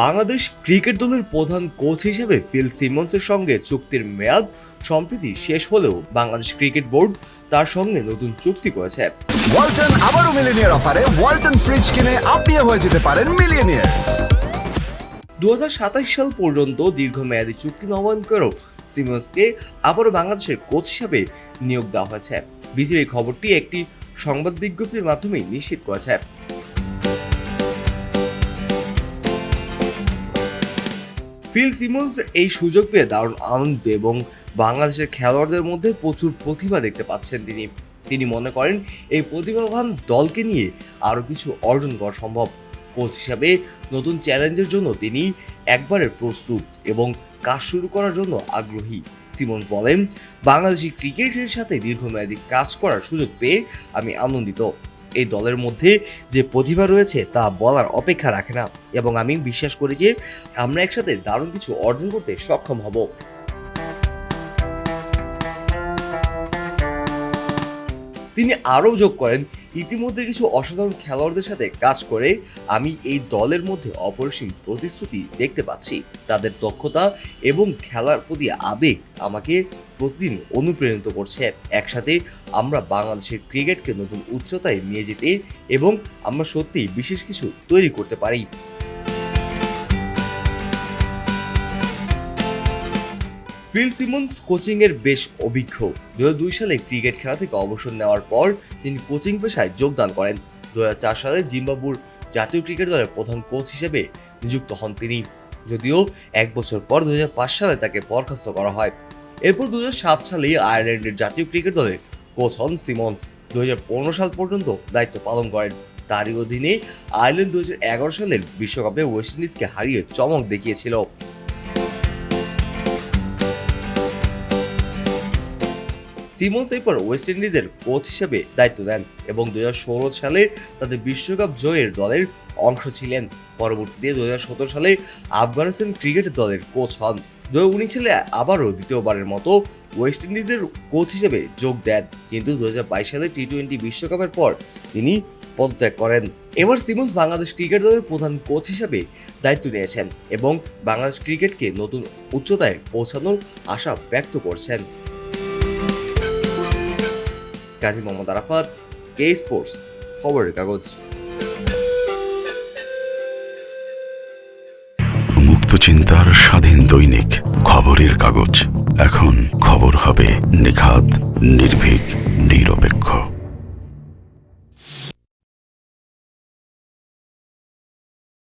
Bangladesh cricket দলের প্রধান coach হিসেবে ফিল সিমন্সের সঙ্গে চুক্তির মেয়াদ সম্প্রতি শেষ হলেও বাংলাদেশ ক্রিকেট বোর্ড তার সঙ্গে নতুন চুক্তি করেছে। ওয়ালটন আবারও মিলিনিয়ার অফারে ওয়ালটন ফ্রিজ কিনে আপনিও হয়ে যেতে পারেন মিলিয়নিয়ার। দুহাজার সাতাশ সাল পর্যন্ত দীর্ঘমেয়াদী চুক্তি নবায়ন করেও সিমন্সকে আবারও বাংলাদেশের কোচ হিসাবে নিয়োগ দেওয়া হয়েছে। বিসিবি খবরটি একটি সংবাদ বিজ্ঞপ্তির মাধ্যমে নিশ্চিত করেছে। ফিল সিমন্স এই সুযোগ পেয়ে দারুণ আনন্দ এবং বাংলাদেশের খেলোয়াড়দের মধ্যে প্রচুর প্রতিভা দেখতে পাচ্ছেন তিনি। তিনি মনে করেন এই প্রতিভাবান দলকে নিয়ে আরও কিছু অর্জন করা সম্ভব। কোচ হিসাবে নতুন চ্যালেঞ্জের জন্য তিনি একবারে প্রস্তুত এবং কাজ শুরু করার জন্য আগ্রহী। সিমন বলেন, বাংলাদেশি ক্রিকেটের সাথে দীর্ঘমেয়াদী কাজ করার সুযোগ পেয়ে আমি আনন্দিত। এই দলের মধ্যে যে প্রতিভা রয়েছে তা বলার অপেক্ষা রাখে না। এবং আমি বিশ্বাস করি যে আমরা একসাথে দারুণ কিছু অর্জন করতে সক্ষম হব। তিনি আরও যোগ করেন, ইতিমধ্যে কিছু অসাধারণ খেলোয়াড়দের সাথে কাজ করে আমি এই দলের মধ্যে অপরিসীম প্রতিশ্রুতি দেখতে পাচ্ছি। তাদের দক্ষতা এবং খেলার প্রতি আবেগ আমাকে প্রতিদিন অনুপ্রাণিত করছে। একসাথে আমরা বাংলাদেশের ক্রিকেটকে নতুন উচ্চতায় নিয়ে যেতে এবং আমরা সত্যিই বিশেষ কিছু তৈরি করতে পারি। ফিল সিমন্স কোচিং এর বেশ অভিজ্ঞ। দু হাজার দুই সালে ক্রিকেট খেলা থেকে অবসর নেওয়ার পর তিনি কোচিং পেশায় যোগদান করেন। দু হাজার চার সালে জিম্বাবুর জাতীয় ক্রিকেট দলের প্রধান কোচ হিসেবে নিযুক্ত হন তিনি। যদিও এক বছর পর দু হাজার পাঁচ সালে তাকে বরখাস্ত করা হয়। এরপর দু সাত সালে আয়ারল্যান্ডের জাতীয় ক্রিকেট দলের কোচ হন সিমন্স। দুই হাজার পনেরো সাল পর্যন্ত দায়িত্ব পালন করেন। তারই অধীনে আয়ারল্যান্ড দুই হাজার এগারো সালের বিশ্বকাপে ওয়েস্ট ইন্ডিজকে হারিয়ে চমক দেখিয়েছিল। সিমন্স এরপর ওয়েস্ট ইন্ডিজের কোচ হিসেবে দায়িত্ব নেন এবং দু হাজার ষোলো সালে তাদের বিশ্বকাপ জয়ের দলের অংশ ছিলেন। পরবর্তীতে দু হাজার সতেরো সালে আফগানিস্তান ক্রিকেট দলের কোচ হন। দু উনিশ সালে আবারও দ্বিতীয়বারের মতো ওয়েস্ট ইন্ডিজের কোচ হিসেবে যোগ দেন। কিন্তু দুই হাজার বাইশ সালে টি টোয়েন্টি বিশ্বকাপের পর তিনি পদত্যাগ করেন। এবার সিমন্স বাংলাদেশ ক্রিকেট দলের প্রধান কোচ হিসেবে দায়িত্ব নিয়েছেন এবং বাংলাদেশ ক্রিকেটকে নতুন উচ্চতায় পৌঁছানোর আশা ব্যক্ত করছেন। কাজী মোহাম্মদ আরাফাত, কে স্পোর্টস? খবরের কাগজ। মুক্ত চিন্তার স্বাধীন দৈনিক, খবরের কাগজ। এখন খবর হবে নিখাত, নির্ভীক, নিরপেক্ষ।